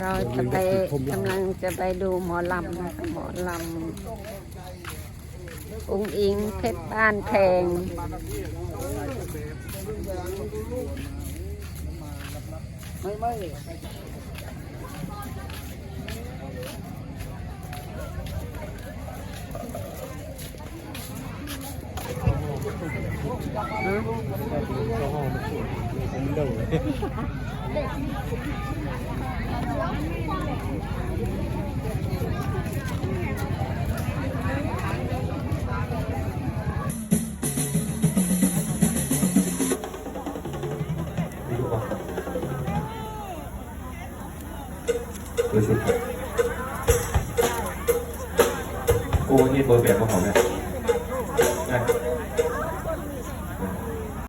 เราจะไปกำลังจะไปดูหมอลำนะคะหมอลำองค์อิงเพชรบ้านแพง ไม่ไม่ รู้สึกกูนี่เบอร์แบบของเขาเนี่ย